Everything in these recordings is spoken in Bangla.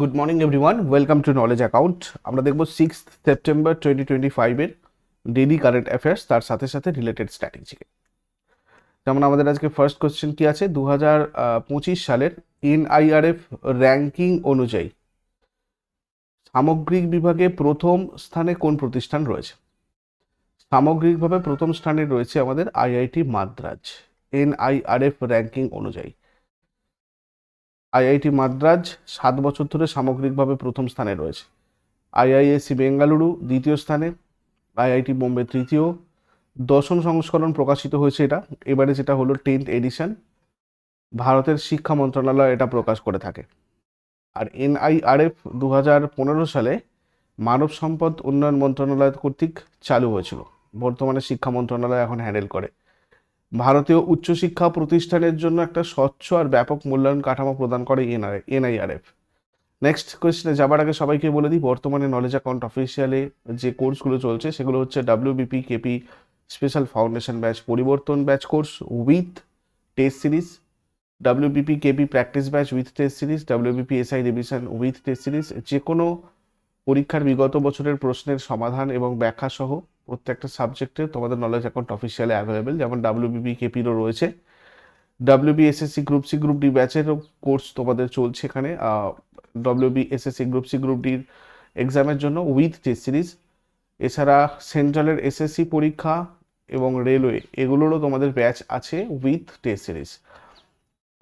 Good morning everyone welcome to knowledge account আমরা দেখব সিক্স সেপ্টেম্বর টোয়েন্টি টোয়েন্টি ফাইভের ডেলি কারেন্ট অ্যাফেয়ার্স তার সাথে সাথে রিলেটেড স্ট্র্যাটেজিকে যেমন আমাদের আজকে ফার্স্ট কোশ্চেন কি আছে? দু হাজার পঁচিশ সালের এনআইআরএফ র্যাঙ্কিং অনুযায়ী সামগ্রিক বিভাগে প্রথম স্থানে কোন প্রতিষ্ঠান রয়েছে? সামগ্রিকভাবে প্রথম স্থানে রয়েছে আমাদের আইআইটি মাদ্রাজ এনআইআরএফ র্যাঙ্কিং অনুযায়ী। আইআইটি মাদ্রাজ সাত বছর ধরে সামগ্রিকভাবে প্রথম স্থানে রয়েছে। আইআইএসসি বেঙ্গালুরু দ্বিতীয় স্থানে, আইআইটি বোম্বে তৃতীয়। দশম সংস্করণ প্রকাশিত হয়েছে এটা। এবারে যেটা হলো টেন্থ এডিশন। ভারতের শিক্ষা মন্ত্রণালয় এটা প্রকাশ করে থাকে। আর এনআইআরএফ দু হাজার পনেরো সালে মানব সম্পদ উন্নয়ন মন্ত্রণালয় কর্তৃক চালু হয়েছিল। বর্তমানে শিক্ষা মন্ত্রণালয় এখন হ্যান্ডেল করে। ভারতীয় উচ্চশিক্ষা প্রতিষ্ঠানের জন্য একটা স্বচ্ছ আর ব্যাপক মূল্যায়ন কাঠামো প্রদান করে এনআরএ এনআইআরএফ। নেক্সট কোয়েশ্চনে যাবার আগে সবাইকে বলে দিই, বর্তমানে নলেজ অ্যাকাউন্ট অফিসিয়ালে যে কোর্সগুলো চলছে, সেগুলো হচ্ছে WBP KP special foundation batch পরিবর্তন batch course with test series WBP KP practice batch with test series WBP SI revision with test series যে কোনো পরীক্ষার বিগত বছরের প্রশ্নের সমাধান এবং ব্যাখ্যা সহ প্রত্যেকটা সাবজেক্টে তোমাদের নলেজ অ্যাকাউন্ট অফিসিয়ালি অ্যাভেলেবেল যেমন ডাব্লিউবিবি কেপিরও রয়েছে। WB SSC group C group D ব্যাচেরও course তোমাদের চলছে এখানে। WB SSC group C group ডির এক্সামের জন্য উইথ টেস্ট সিরিজ এছাড়া সেন্ট্রালের এসএসসি পরীক্ষা এবং রেলওয়ে এগুলোরও তোমাদের ব্যাচ আছে উইথ টেস্ট সিরিজ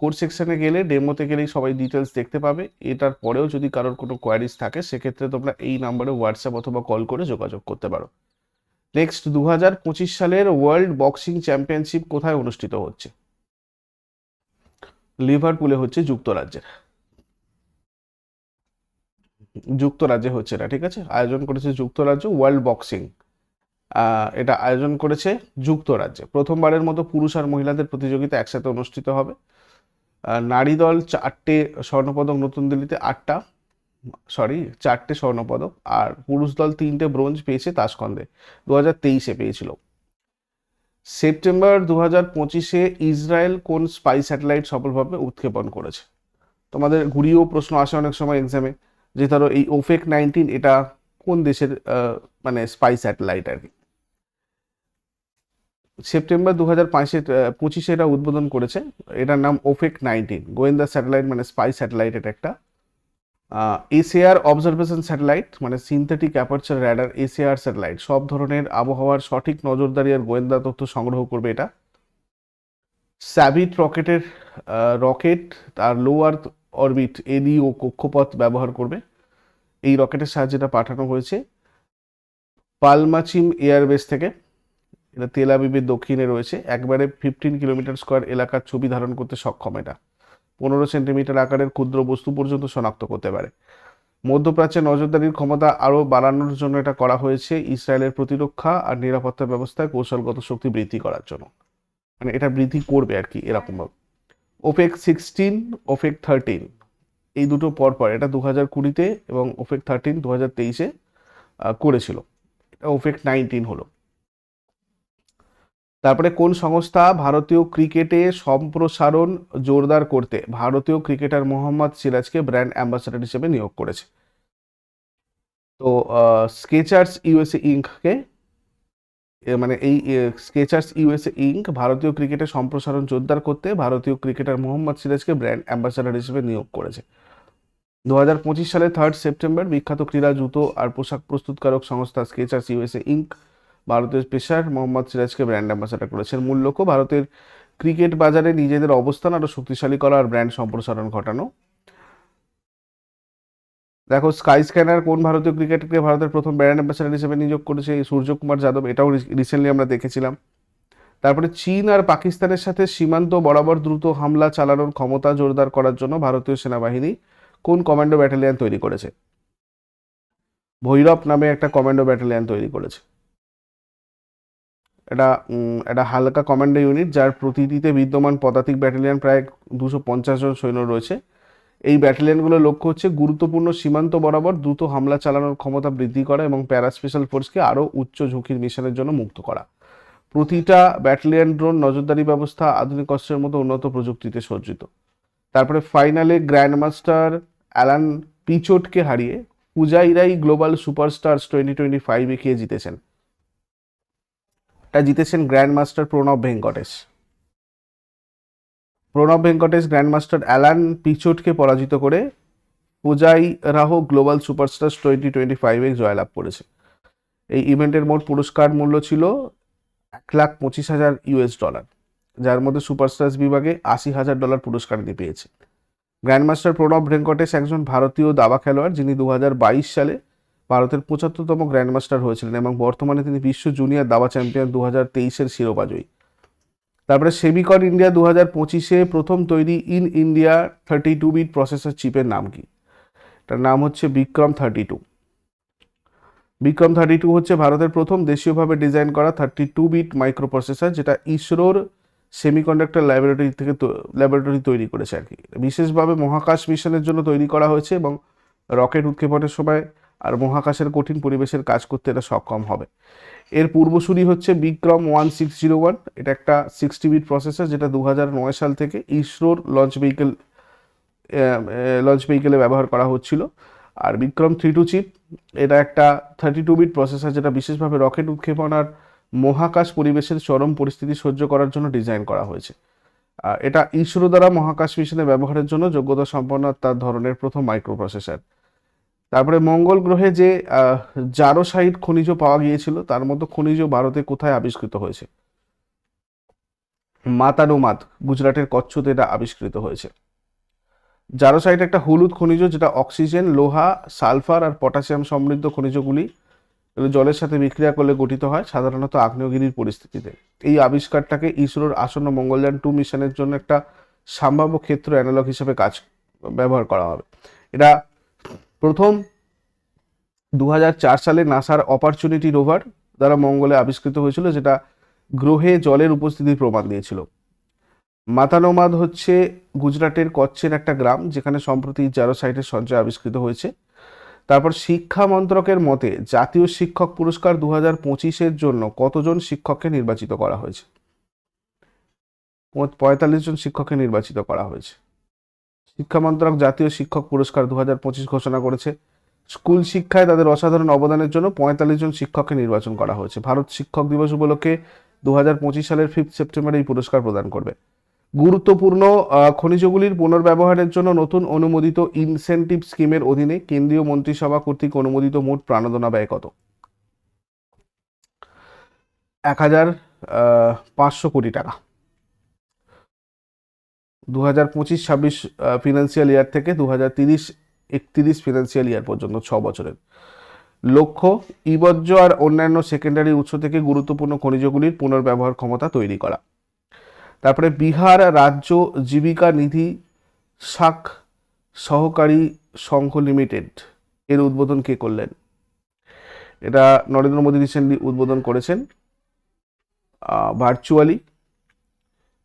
কোর্স সেকশনে গেলে ডেমোতে গেলেই সবাই ডিটেলস দেখতে পাবে। এটার পরেও যদি কারোর কোনো কোয়ারিজ থাকে, সেক্ষেত্রে তোমরা এই নাম্বারে হোয়াটসঅ্যাপ অথবা কল করে যোগাযোগ করতে পারো। নেক্সট দু হাজার পঁচিশ সালের ওয়ার্ল্ড বক্সিং চ্যাম্পিয়নশিপ কোথায় অনুষ্ঠিত হচ্ছে? লিভারপুলে হচ্ছে যুক্তরাজ্যের। যুক্তরাজ্যে হচ্ছে না, ঠিক আছে? আয়োজন করেছে যুক্তরাজ্য ওয়ার্ল্ড বক্সিং এটা আয়োজন করেছে যুক্তরাজ্যে। প্রথমবারের মতো পুরুষ আর মহিলাদের প্রতিযোগিতা একসাথে অনুষ্ঠিত হবে। নারী দল চারটে স্বর্ণপদক, নতুন দিল্লিতে আটটা। সরি, চারটে স্বর্ণপদক আর পুরুষ দল তিনটে ব্রোঞ্জ পেয়েছে তাসকন্দে। দু হাজার তেইশে পেয়েছিল। সেপ্টেম্বর দু হাজার পঁচিশে ইসরায়েল কোন স্পাই স্যাটেলাইট সফলভাবে উৎক্ষেপণ করেছে? তোমাদের ঘুরিয়েও প্রশ্ন আসে অনেক সময় এক্সামে যে ধরো এই ওফেক নাইনটিন এটা কোন দেশের মানে স্পাই স্যাটেলাইট আর কি? সেপ্টেম্বর দু হাজার পাঁচে পঁচিশে এটা উদ্বোধন করেছে। এটার নাম ওফেক নাইনটিন। গোয়েন্দা স্যাটেলাইট মানে স্পাই স্যাটেলাইট এটা একটা এসএআর অবজারভেশন স্যাটেলাইট মানে synthetic aperture radar SAR satellite সব ধরনের আবহাওয়ার সঠিক নজরদারি আর গোয়েন্দা তথ্য সংগ্রহ করবে এটা। স্যাভিট রকেটের রকেট তার লো আর্থ অরবিট এলইও কক্ষপথ ব্যবহার করবে। এই রকেটের সাহায্যে এটা পাঠানো হয়েছে পালমাচিম এয়ারবেস থেকে। এটা তেল আবিবের দক্ষিণে রয়েছে। একবারে ফিফটিন কিলোমিটার স্কোয়ার এলাকার ছবি ধারণ করতে সক্ষম এটা। পনেরো সেন্টিমিটার আকারের ক্ষুদ্র বস্তু পর্যন্ত শনাক্ত করতে পারে। মধ্যপ্রাচ্যে নজরদারির ক্ষমতা আরও বাড়ানোর জন্য এটা করা হয়েছে ইসরায়েলের প্রতিরক্ষা আর নিরাপত্তা ব্যবস্থায় কৌশলগত শক্তি বৃদ্ধি করার জন্য। মানে এটা বৃদ্ধি করবে আর কি এরকমভাবে। ওপেক সিক্সটিন, ওপেক থার্টিন, এই দুটো পর পর এটা দু হাজার কুড়িতে এবং ওপেক থার্টিন দু হাজার তেইশে করেছিল। এটা ওপেক নাইনটিন হলো। তারপরে কোন সংস্থা ভারতীয় ক্রিকেটে সম্প্রসারণ জোরদার করতে ভারতীয় ক্রিকেটার মোহাম্মদ সিরাজকে ব্র্যান্ড অ্যাম্বাসাডার হিসেবে নিয়োগ করেছে? তো স্কেচার্স ইউএসএ ইঙ্ককে মানে এই স্কেচার্স ইউএসএ ইঙ্ক ভারতীয় ক্রিকেটে সম্প্রসারণ জোরদার করতে ভারতীয় ক্রিকেটার মোহাম্মদ সিরাজকে ব্র্যান্ড অ্যাম্বাসাডার হিসেবে নিয়োগ করেছে। দু হাজার পঁচিশ সালে থার্ড সেপ্টেম্বর বিখ্যাত ক্রীড়া জুতো আর পোশাক প্রস্তুতকারক সংস্থা স্কেচার্স ইউএসএ ইঙ্ক ভারতের পেশার মোহাম্মদ সিরাজকে ব্র্যান্ড অ্যাম্বাসাডার করেছেন। মূল লক্ষ্য ভারতের ক্রিকেট বাজারে নিজেদের অবস্থান আরও শক্তিশালী করা আর ব্র্যান্ড সম্প্রসারণ ঘটানো। দেখো স্কাই স্ক্যানার কোন ভারতীয় ক্রিকেটকে ভারতের প্রথম ব্র্যান্ড অ্যাম্বাসাডার হিসেবে নিয়োগ করেছে সূর্যকুমার যাদব, এটাও রিসেন্টলি আমরা দেখেছিলাম। তারপরে চীন আর পাকিস্তানের সাথে সীমান্ত বরাবর দ্রুত হামলা চালানোর ক্ষমতা জোরদার করার জন্য ভারতীয় সেনাবাহিনী কোন কমান্ডো ব্যাটালিয়ান তৈরি করেছে? ভৈরব নামে একটা কমান্ডো ব্যাটালিয়ান তৈরি করেছে। এটা একটা হালকা কমান্ডো ইউনিট যার প্রতিটিতে বিদ্যমান পদাতিক ব্যাটালিয়ন প্রায় দুশো পঞ্চাশ জন সৈন্য রয়েছে। এই ব্যাটালিয়নগুলোর লক্ষ্য হচ্ছে গুরুত্বপূর্ণ সীমান্ত বরাবর দ্রুত হামলা চালানোর ক্ষমতা বৃদ্ধি করা এবং প্যারা স্পেশাল ফোর্সকে আরও উচ্চ ঝুঁকির মিশনের জন্য মুক্ত করা। প্রতিটা ব্যাটালিয়ন ড্রোন নজরদারি ব্যবস্থা আধুনিক অস্ত্রের মতো উন্নত প্রযুক্তিতে সজ্জিত। তারপরে ফাইনালে গ্র্যান্ড মাস্টার অ্যালান পিচোটকে হারিয়ে পূজাইরাই গ্লোবাল সুপারস্টার্স টোয়েন্টি টোয়েন্টি ফাইভে কে জিতেছেন। এটা জিতেছেন grand master Pranav Venkatesh. Pranav Venkatesh grand master Alan পিচোটকে পরাজিত করে পূজাই রাহ গ্লোবাল সুপারস্টার টোয়েন্টি টোয়েন্টি ফাইভে জয়লাভ করেছে। এই ইভেন্টের মোট পুরস্কার মূল্য ছিল এক লাখ পঁচিশ হাজার ইউএস ডলার, যার মধ্যে সুপারস্টার্স বিভাগে আশি হাজার ডলার পুরস্কার দিয়ে পেয়েছে। গ্র্যান্ডমাস্টার প্রণব ভেঙ্কটেশ একজন ভারতীয় দাবা খেলোয়াড়, যিনি দু হাজার বাইশ সালে ভারতের পঁচাত্তরতম গ্র্যান্ডমাস্টার হয়েছিলেন এবং বর্তমানে তিনি বিশ্ব জুনিয়র দাবা চ্যাম্পিয়ন দু হাজার তেইশের শিরোপাজয়ী। তারপরে সেবিকন ইন্ডিয়া দু হাজার পঁচিশে প্রথম তৈরি in India thirty two bit processor চিপের নাম কি? তার নাম হচ্ছে Vikram thirty two. Vikram thirty two হচ্ছে ভারতের প্রথম দেশীয়ভাবে ডিজাইন করা thirty two bit microprocessor যেটা ইসরোর সেমিকন্ডাক্টর ল্যাবরেটরি থেকে ল্যাবরেটরি তৈরি করেছে আর কি। বিশেষভাবে মহাকাশ মিশনের জন্য তৈরি করা হয়েছে এবং রকেট উৎক্ষেপণের সময় আর মহাকাশের কঠিন পরিবেশের কাজ করতে এটা সক্ষম হবে। এর পূর্বসূরি হচ্ছে Vikram one six zero one. এটা একটা সিক্সটি বিট প্রসেসর যেটা দু হাজার নয় সাল থেকে ইসরোর লঞ্চ ভেহিকেল লঞ্চ ভেহিকেলে ব্যবহার করা হচ্ছিল। আর বিক্রম থ্রি টু চিপ, এটা একটা থার্টি টু বিট প্রসেসর যেটা বিশেষভাবে রকেট উৎক্ষেপণ আর মহাকাশ পরিবেশের চরম পরিস্থিতি সহ্য করার জন্য ডিজাইন করা হয়েছে। এটা ইসরো দ্বারা মহাকাশ মিশনে ব্যবহারের জন্য যোগ্যতা সম্পন্ন তার ধরনের প্রথম মাইক্রো প্রসেসর তারপরে মঙ্গল গ্রহে যে জারোসাইট খনিজ পাওয়া গিয়েছিল, তার মতো খনিজ ভারতে কোথায় আবিষ্কৃত হয়েছে? মাতানুমাত গুজরাটের কচ্ছতে এটা আবিষ্কৃত হয়েছে। জারোসাইট একটা হলুদ খনিজ, যেটা অক্সিজেন, লোহা, সালফার আর পটাশিয়াম সমৃদ্ধ খনিজগুলি জলের সাথে বিক্রিয়া করলে গঠিত হয়, সাধারণত আগ্নেয়গিরির পরিস্থিতিতে। এই আবিষ্কারটাকে ইসরোর আসন্ন মঙ্গলযান টু মিশনের জন্য একটা সম্ভাব্য ক্ষেত্র অ্যানালগ হিসেবে কাজ ব্যবহার করা হবে। এটা প্রথম দু হাজার চার সালে নাসার অপরচুনিটি রোভার দ্বারা মঙ্গলে আবিষ্কৃত হয়েছিল, যেটা গ্রহে জলের উপস্থিতির প্রমাণ দিয়েছিল। মাতানোমাদ হচ্ছে গুজরাটের কচ্ছের একটা গ্রাম, যেখানে সম্প্রতি জারোসাইটের সঞ্চয় আবিষ্কৃত হয়েছে। তারপর শিক্ষা মন্ত্রকের মতে, জাতীয় শিক্ষক পুরস্কার দু হাজার পঁচিশের জন্য কতজন শিক্ষককে নির্বাচিত করা হয়েছে? পঁয়তাল্লিশ জন শিক্ষককে নির্বাচিত করা হয়েছে। শিক্ষা মন্ত্রক জাতীয় শিক্ষক পুরস্কার দু হাজার পঁচিশ ঘোষণা করেছে। স্কুল শিক্ষায় তাদের অসাধারণ অবদানের জন্য পঁয়তাল্লিশ জন শিক্ষককে নির্বাচন করা হয়েছে। ভারত শিক্ষক দিবস উপলক্ষে দু হাজার পঁচিশ সালের ফিফথ সেপ্টেম্বর এই পুরস্কার প্রদান করবে। গুরুত্বপূর্ণ খনিজগুলির পুনর্ব্যবহারের জন্য নতুন অনুমোদিত ইনসেন্টিভ স্কিমের অধীনে কেন্দ্রীয় মন্ত্রিসভা কর্তৃক অনুমোদিত মোট প্রাণোদনা ব্যয় কত? এক হাজার পাঁচশো কোটি টাকা। দু হাজার পঁচিশ, ছাব্বিশ ফিনান্সিয়াল ইয়ার থেকে দু হাজার তিরিশ, একত্রিশ ফিনান্সিয়াল ইয়ার পর্যন্ত ছ বছরের। লক্ষ্য ইবজ্জ আর অন্যান্য সেকেন্ডারি উৎস থেকে গুরুত্বপূর্ণ খনিজগুলির পুনর্ব্যবহার ক্ষমতা তৈরি করা। তারপরে বিহার রাজ্য জীবিকা নিধি শাক সহকারী সংঘ লিমিটেড, এর উদ্বোধন কে করলেন? এটা নরেন্দ্র মোদী রিসেন্টলি উদ্বোধন করেছেন ভার্চুয়ালি।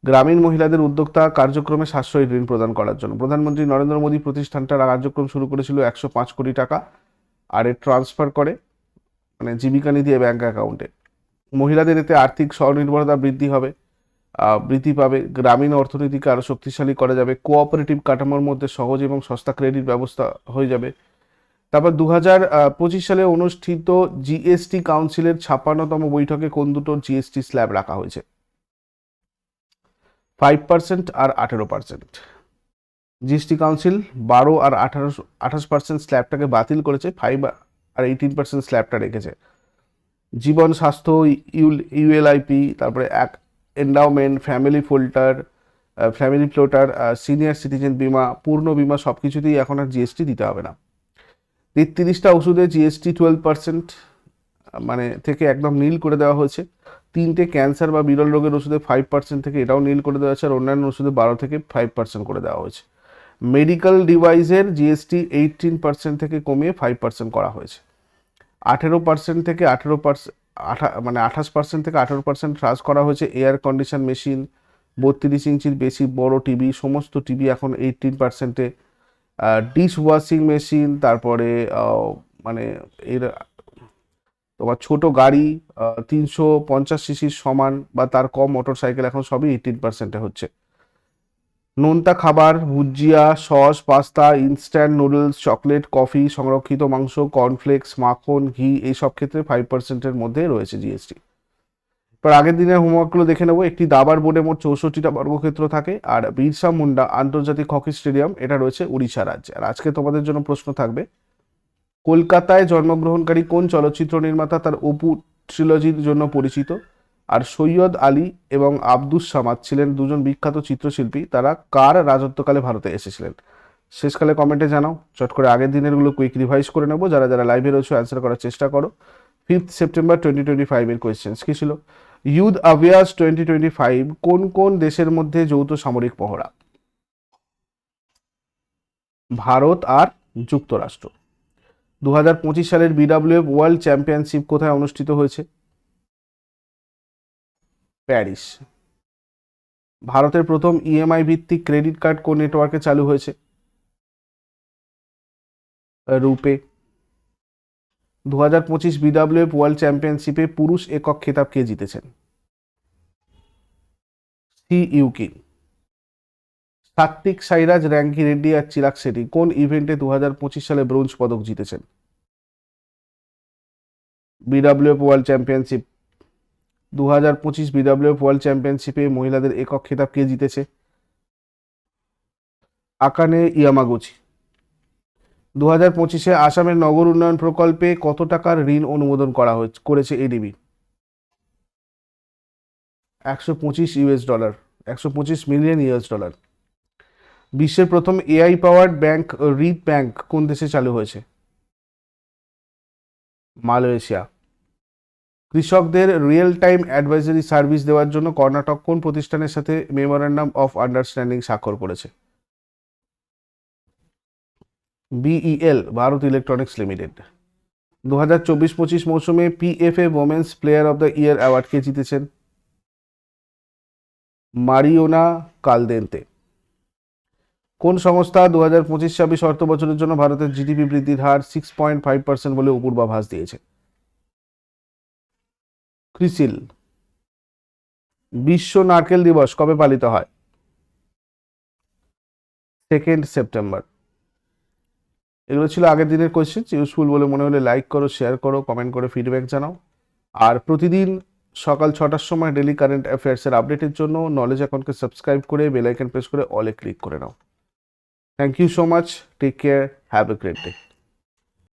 গ্রামীণ মহিলাদের উদ্যোক্তা কার্যক্রমে সাশ্রয়ী ঋণ প্রদান করার জন্য। প্রধানমন্ত্রী নরেন্দ্র মোদী প্রতিষ্ঠানটার কার্যক্রম শুরু করেছিল একশো পাঁচ কোটি টাকা, আর এর ট্রান্সফার করে মানে জীবিকা নিধি ব্যাঙ্ক অ্যাকাউন্টে মহিলাদের এতে আর্থিক স্বনির্ভরতা বৃদ্ধি হবে বৃদ্ধি পাবে, গ্রামীণ অর্থনীতিকে আরও শক্তিশালী করা যাবে কোঅপারেটিভ কাঠামোর মধ্যে সহজ এবং সস্তা ক্রেডিট ব্যবস্থা হয়ে যাবে। তারপর দু হাজার পঁচিশ সালে অনুষ্ঠিত জিএসটি কাউন্সিলের ছাপ্পান্নতম বৈঠকে কোন দুটো জিএসটি স্ল্যাব রাখা হয়েছে? ফাইভ পার্সেন্ট আর আঠেরো পার্সেন্ট জিএসটি কাউন্সিল বারো আর আঠারো, আঠাশ পার্সেন্ট স্ল্যাবটাকে বাতিল করেছে ফাইভ আর এইটিন পার্সেন্ট স্ল্যাবটা রেখেছে। জীবন, স্বাস্থ্য ইউল ইউএলআইপি তারপরে এক endowment family floater family floater senior citizen বিমা, পূর্ণ বিমা সব কিছুতেই এখন আর জিএসটি দিতে হবে না। তেত্রিশটা ওষুধে জিএসটি টুয়েলভ পার্সেন্ট মানে থেকে একদম নীল করে দেওয়া হয়েছে। তিনটে ক্যান্সার বা বিরল রোগের ওষুধে ফাইভ পার্সেন্ট থেকে এটাও নীল করে দেওয়া হয়েছে আর অন্যান্য ওষুধে বারো থেকে ফাইভ পার্সেন্ট করে দেওয়া হয়েছে। মেডিকেল ডিভাইসের জিএসটি এইটিন পার্সেন্ট থেকে কমিয়ে ফাইভ পার্সেন্ট করা হয়েছে। আঠেরো পার্সেন্ট থেকে আঠেরো পার্সেন্ট আঠা মানে আঠাশ পার্সেন্ট থেকে আঠেরো পার্সেন্ট হ্রাস করা হয়েছে। এয়ার কন্ডিশন মেশিন বত্রিশ ইঞ্চির বেশি, বড় টিভি সমস্ত টিভি এখন এইটিন পার্সেন্টে ডিশ ওয়াশিং মেশিন তারপরে মানে এর তোমার ছোট গাড়ি তিনশো পঞ্চাশ সিসির সমান বা তার কম মোটর সাইকেল এখন সবই এইটিন পার্সেন্টে হচ্ছে। নোনতা খাবার, bhujia, sauce, pasta instant noodles chocolate coffee সংরক্ষিত মাংস কর্নফ্লেক্স মাখন, ঘি, এইসব ক্ষেত্রে ফাইভ পার্সেন্টের মধ্যে রয়েছে জিএসটি এবার আগের দিনের হোমওয়ার্কগুলো দেখে নেব। একটি দাবার বোর্ডে মোট চৌষট্টিটা বর্গক্ষেত্র থাকে আর বিরসা মুন্ডা আন্তর্জাতিক হকি স্টেডিয়াম, এটা রয়েছে উড়িষ্যা রাজ্যে। আর আজকে তোমাদের জন্য প্রশ্ন থাকবে কলকাতায় জন্মগ্রহণকারী কোন চলচ্চিত্র নির্মাতা তার অপু ট্রিলজির জন্য পরিচিত? আর সৈয়দ আলী এবং আব্দুস সামাদ ছিলেন দুজন বিখ্যাত চিত্রশিল্পী। তারা কার রাজত্বকালে ভারতে এসেছিলেন? শেষকালে কমেন্টে জানাও। চট করে আগের দিনেরগুলো কুইক রিভাইজ করে নেব। যারা যারা লাইভে রয়েছে অ্যান্সার করার চেষ্টা করো। ফিফথ সেপ্টেম্বর টোয়েন্টি টোয়েন্টি ফাইভের কোয়েশ্চেন্স কী ছিল? Yudh Abhyas twenty twenty five কোন কোন দেশের মধ্যে যৌথ সামরিক পহরা? ভারত আর যুক্তরাষ্ট্র। দু হাজার পঁচিশ সালের বিডাব্লিউএফ ওয়ার্ল্ড চ্যাম্পিয়নশিপ কোথায় অনুষ্ঠিত হয়েছে? প্যারিস। ভারতের প্রথম ইএমআই ভিত্তিক ক্রেডিট কার্ড কোন নেটওয়ার্কে চালু হয়েছে? রূপে। দু হাজার পঁচিশ বিডাব্লিউএফ ওয়ার্ল্ড চ্যাম্পিয়নশিপে পুরুষ একক খেতাব কে জিতেছেন। সি ইউকি সাত্বিক সাইরাজ, র্যাঙ্কি রেড্ডি আর চিরাগ শেট্টি কোন ইভেন্টে দু হাজার পঁচিশ সালে ব্রোঞ্জ পদক জিতেছেন? বিডাব্লিউএফ ওয়ার্ল্ড চ্যাম্পিয়নশিপ দু হাজার পঁচিশ বিডাব্লিউএফ ওয়ার্ল্ড চ্যাম্পিয়নশিপে মহিলাদের একক খেতাব কে জিতেছে? Akane Yamaguchi. দু হাজার পঁচিশে আসামের নগর উন্নয়ন প্রকল্পে কত টাকার ঋণ অনুমোদন করা হয়েছে, করেছে এডিবি একশো পঁচিশ ইউএস ডলার, একশো পঁচিশ মিলিয়ন ইউএস ডলার। বিশ্বের প্রথম AI powered bank, read bank কোন দেশে চালু হয়েছে? মালয়েশিয়া। কৃষকদের রিয়েল টাইম অ্যাডভাইজারি সার্ভিস দেওয়ার জন্য কর্ণাটক কোন প্রতিষ্ঠানের সাথে মেমোরান্ডাম অফ আন্ডারস্ট্যান্ডিং স্বাক্ষর করেছে? বিইএল ভারত ইলেকট্রনিক্স লিমিটেড দু হাজার চব্বিশ পঁচিশ মৌসুমে PFA women's player of the year award কে জিতেছেন মারিওনা কালদেন্তে। কোন সংস্থা দু হাজার পঁচিশ ছাব্বিশ অর্থ বছরের জন্য ভারতের জিডিপি বৃদ্ধির হার সিক্স পয়েন্ট ফাইভ পার্সেন্ট বলে পূর্বাভাস দিয়েছে? ক্রিসিল, বিশ্ব নারকেল দিবস কবে পালিত হয়? সেকেন্ড সেপ্টেম্বর এগুলো ছিল আগের দিনের কোয়েশ্চেন ইউজফুল বলে মনে হলে লাইক করো শেয়ার করো কমেন্ট করে ফিডব্যাক জানাও। আর প্রতিদিন সকাল ছটার সময় ডেলি কারেন্ট অ্যাফেয়ার্সের আপডেটের জন্য নলেজ অ্যাকাউন্টকে সাবস্ক্রাইব করে বেল আইকন প্রেস করে অলে ক্লিক করে নাও। Thank you so much. Take care. Have a great day.